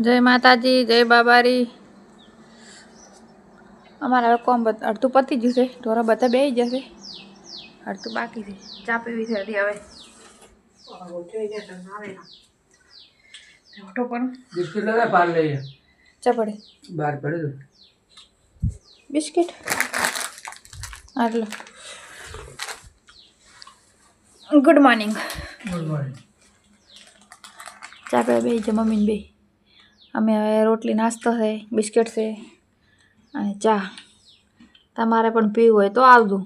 જય માતાજી જય બાબારી. અમારા હવે કોમ અડધું પતી ગયું છે. ઢોરા બધા બે જશે. અડધું બાકી છે. ચા પીવી છે હજી હવે. ઓટો પણ. બિસ્કિટ લેવા પાર લઈએ ચા પડે. બહાર પડ્યું બિસ્કિટ? આટલો ગુડ મોર્નિંગ. Good morning. ચા પીવા બે છે મમ્મીને બે અમે હવે રોટલી નાસ્તો છે બિસ્કિટ છે અને ચા. તમારે પણ પીવું હોય તો આવજો.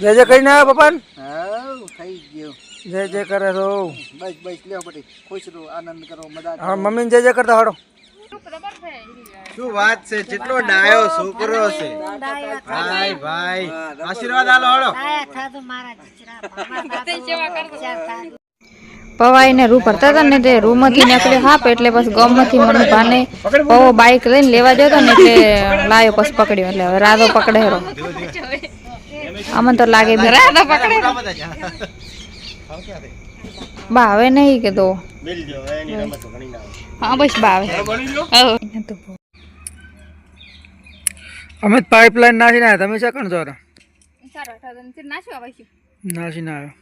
જય જય કરીને આવ્યો પપ્પાન? હાવ થઈ ગયું. જય જય કરે તો. બસ બસ લ્યો બધી ખુશ રહો આનંદ કરો મજા હા મમ્મીને જય જય કરતા હાડો. શું વાત છે? કેટલો ડાયો છોકરો છે. ભાઈ ભાઈ. આશીર્વાદ આલો હળો પવાઈને રૂ ભરતા હતા ને તે રૂમાંથી નીકળ્યો હાપ એટલે બસ ગમમાંથી મને ભાને પવો બાઈક લઈને લેવા જતો ને એટલે લાયો પછી પકડ્યો. એટલે હવે રાધો પકડે હેરો. અમને તો લાગે રાધો પકડે. બા હવે નહીં કે તો. હા બસ બા આવે. અમે પાઇપલાઇન નાખીને આવ્યા તમે છે? કણ છો ના આવ્યો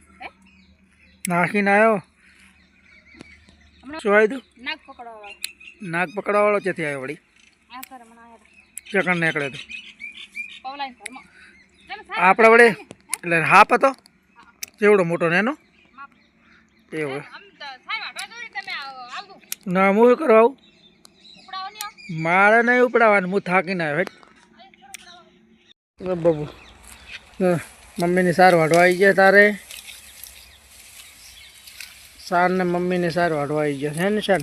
નાખીને આવ્યો શું આવ્યું નાક પકડવા વાળો ક્યાંથી આવ્યો વળી? ચકણ નીકળે તો. આપણે વડે? એટલે હાપ હતો? જેવડો મોટો ને એનો એવું ના હું કરવા આવું? મારે નહીં ઉપડાવવાનું હું થાકીને આવ્યો બાબુ. મમ્મીની સાર વાઢવા આવી ગયા તારે. સાર ને મમ્મીને સાર વાઢવા આવી ગયા છે ને શાન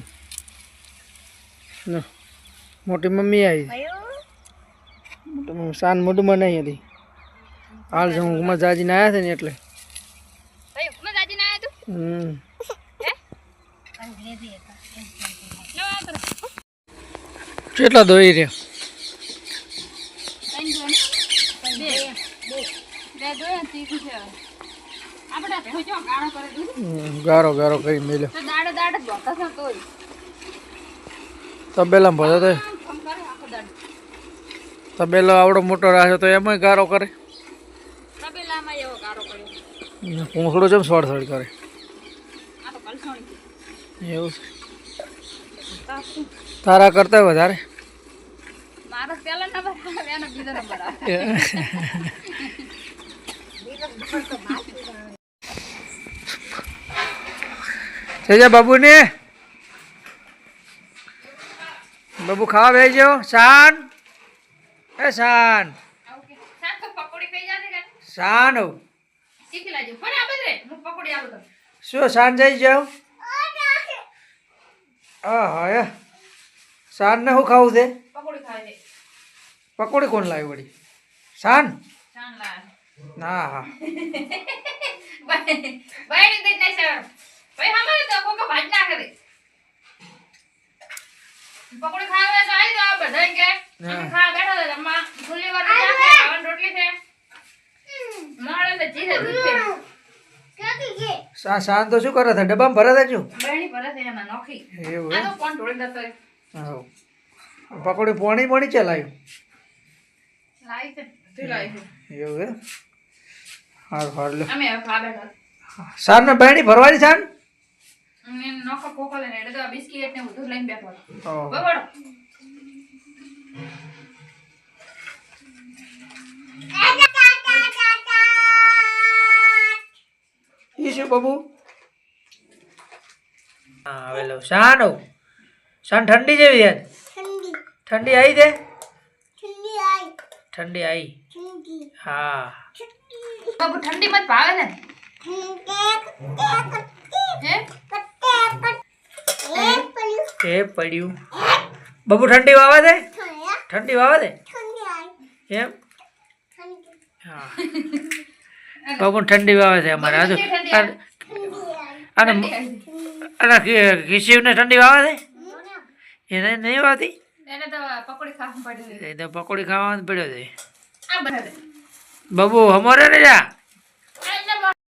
મોટી મમ્મી આવી. મોટી મમ્મી શાન મોઢમાં નહીં હતી. હાલ છે હું જાજીને આવ્યા છે ને એટલે. હમ. કેટલા દોઈ રહ્યા? હમ, ગારો ગારો કરી મેલ્યો. તબેલામાં ભરતો તો તબેલો આવડો મોટો રાખે તો એમાંય ગારો કરે. પૂંછડું જેમ સોડ સોડ કરે એવું છે. તારા કરતા વધારે. જય બાબુ ને બાબુ ખાવા ભેજો શાન. એ શાન. શાન હો. શું શાન જઈ જાઉં? હા હા શાન ને શું ખાવું છે? પકોડી કોણ લાવી વળી? શાન? ના હા. પકોડી ખાવા તો આવી જાવ બધા કે અમે બેઠા હતા જમવા ફૂલી વાર ખાવાની રોટલી છે. મળે તો ચીઝ દૂધ છે? શા તો શું કરે છે? ડબ્બામાં ભરા દેજો બહેણી ભરે છે એમાં નોખી. એવું આ તો કોણ ઢોળી જતો હા પકોડી પોણી પોણી લાવી છે તું લાવી છે. એવું એમ? હારું હારું લે અમે હવે ખાવા બેઠા શાન ને બહેણી ભરવાની શાન અને નોખો કોકો લઈને એટલે તો આ બિસ્કિટ ને બધું લઈને બેઠો હતો. ઓહો. શું બાબુ? હા હવે લો શાન? શાન ઠંડી જેવી યાર ઠંડી. આવી દે ઠંડી આવી હા. બાબુ ઠંડી મત ભાવે ને? હે? એ પડ્યું. બબુ ઠંડી વાવા દે? ઠંડી વાવા દે? એમ હા. બબુ ઠંડી વાવે છે અમારે. હજુ જો આ- અને અને ઘીસીને ઠંડી વાવે છે એને નહીં વાવતી? પકોડી ખાવાનું પડ્યો છે. બબુ અમારે ને જા?